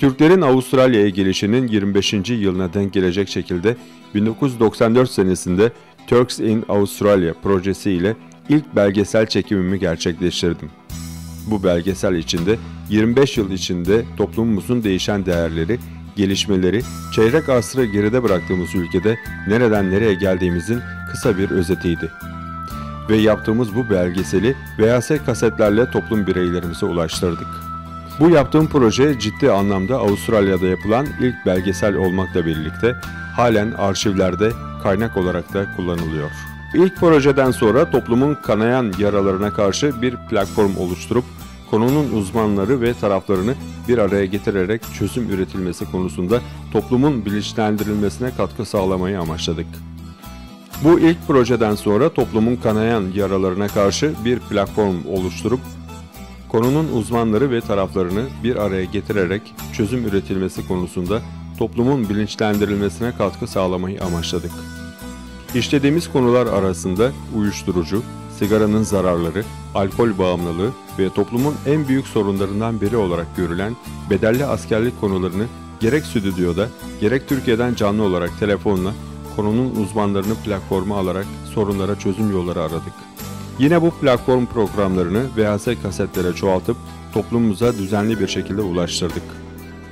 Türklerin Avustralya'ya gelişinin 25. yılına denk gelecek şekilde 1994 senesinde Turks in Australia projesi ile ilk belgesel çekimimi gerçekleştirdim. Bu belgesel içinde 25 yıl içinde toplumumuzun değişen değerleri, gelişmeleri, çeyrek asrı geride bıraktığımız ülkede nereden nereye geldiğimizin kısa bir özetiydi. Ve yaptığımız bu belgeseli VHS kasetlerle toplum bireylerimize ulaştırdık. Bu yaptığım proje ciddi anlamda Avustralya'da yapılan ilk belgesel olmakla birlikte halen arşivlerde kaynak olarak da kullanılıyor. İlk projeden sonra toplumun kanayan yaralarına karşı bir platform oluşturup konunun uzmanları ve taraflarını bir araya getirerek çözüm üretilmesi konusunda toplumun bilinçlendirilmesine katkı sağlamayı amaçladık. Bu ilk projeden sonra toplumun kanayan yaralarına karşı bir platform oluşturup konunun uzmanları ve taraflarını bir araya getirerek çözüm üretilmesi konusunda toplumun bilinçlendirilmesine katkı sağlamayı amaçladık. İşlediğimiz konular arasında uyuşturucu, sigaranın zararları, alkol bağımlılığı ve toplumun en büyük sorunlarından biri olarak görülen bedelli askerlik konularını gerek stüdyoda gerek Türkiye'den canlı olarak telefonla konunun uzmanlarını platforma alarak sorunlara çözüm yolları aradık. Yine bu platform programlarını VHS kasetlere çoğaltıp toplumumuza düzenli bir şekilde ulaştırdık.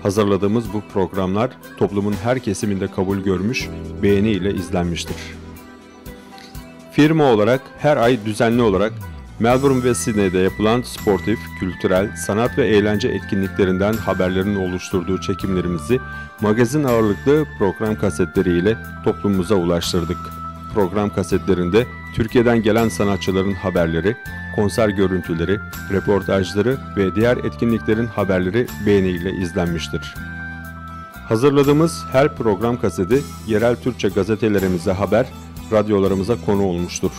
Hazırladığımız bu programlar toplumun her kesiminde kabul görmüş, beğeni ile izlenmiştir. Firma olarak her ay düzenli olarak Melbourne ve Sydney'de yapılan sportif, kültürel, sanat ve eğlence etkinliklerinden haberlerin oluşturduğu çekimlerimizi magazin ağırlıklı program kasetleriyle toplumumuza ulaştırdık. Program kasetlerinde Türkiye'den gelen sanatçıların haberleri, konser görüntüleri, reportajları ve diğer etkinliklerin haberleri beğeniyle izlenmiştir. Hazırladığımız her program kaseti yerel Türkçe gazetelerimize haber, radyolarımıza konu olmuştur.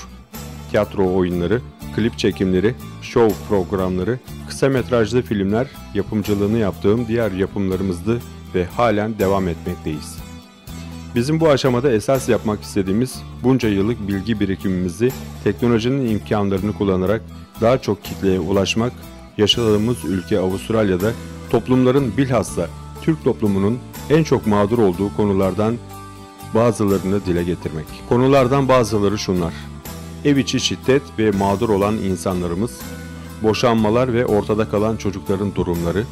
Tiyatro oyunları, klip çekimleri, show programları, kısa metrajlı filmler yapımcılığını yaptığım diğer yapımlarımızdı ve halen devam etmekteyiz. Bizim bu aşamada esas yapmak istediğimiz bunca yıllık bilgi birikimimizi teknolojinin imkanlarını kullanarak daha çok kitleye ulaşmak, yaşadığımız ülke Avustralya'da toplumların bilhassa Türk toplumunun en çok mağdur olduğu konulardan bazılarını dile getirmek. Konulardan bazıları şunlar. Ev içi şiddet ve mağdur olan insanlarımız, boşanmalar ve ortada kalan çocukların durumları,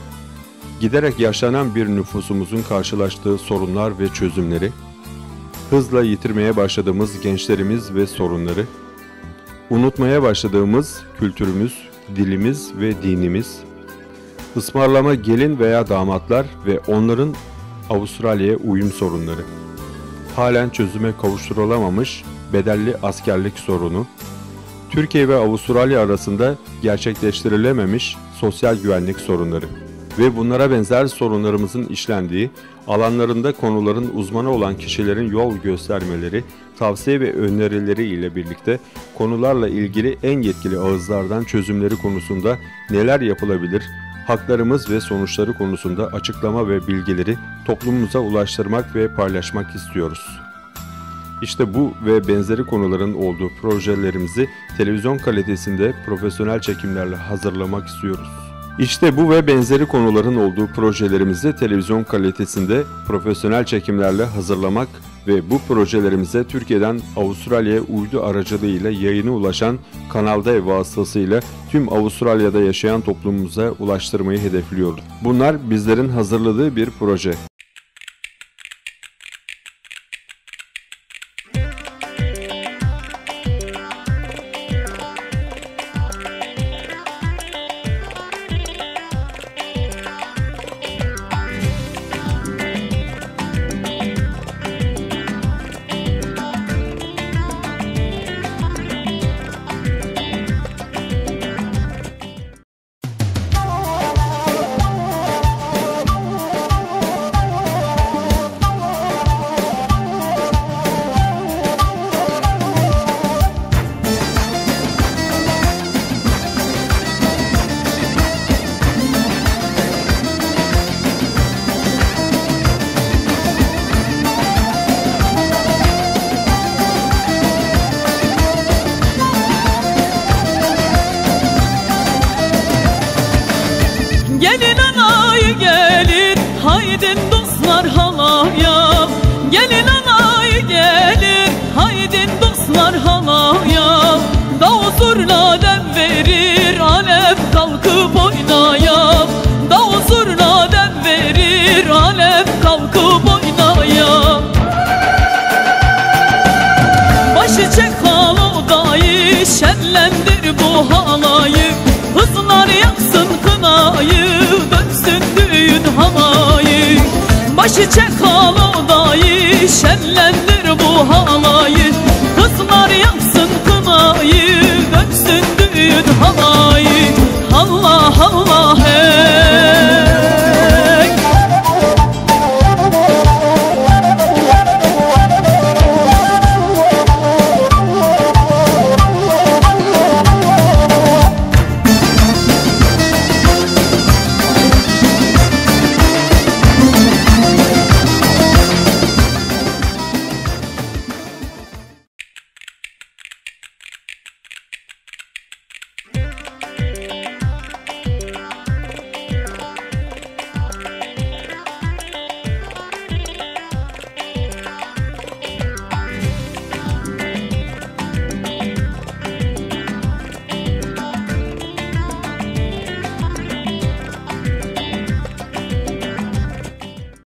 giderek yaşlanan bir nüfusumuzun karşılaştığı sorunlar ve çözümleri, hızla yitirmeye başladığımız gençlerimiz ve sorunları, unutmaya başladığımız kültürümüz, dilimiz ve dinimiz, ısmarlama gelin veya damatlar ve onların Avustralya'ya uyum sorunları, halen çözüme kavuşturulamamış bedelli askerlik sorunu, Türkiye ve Avustralya arasında gerçekleştirilememiş sosyal güvenlik sorunları ve bunlara benzer sorunlarımızın işlendiği alanlarında konuların uzmanı olan kişilerin yol göstermeleri, tavsiye ve önerileri ile birlikte konularla ilgili en yetkili ağızlardan çözümleri konusunda neler yapılabilir, haklarımız ve sonuçları konusunda açıklama ve bilgileri toplumumuza ulaştırmak ve paylaşmak istiyoruz. İşte bu ve benzeri konuların olduğu projelerimizi televizyon kalitesinde profesyonel çekimlerle hazırlamak istiyoruz. İşte bu ve benzeri konuların olduğu projelerimizi televizyon kalitesinde profesyonel çekimlerle hazırlamak ve bu projelerimize Türkiye'den Avustralya'ya uydu aracılığıyla yayını ulaşan Kanal D vasıtasıyla tüm Avustralya'da yaşayan toplumumuza ulaştırmayı hedefliyoruz. Bunlar bizlerin hazırladığı bir proje. didn't Başı çek haladayı Şenlendir bu halayı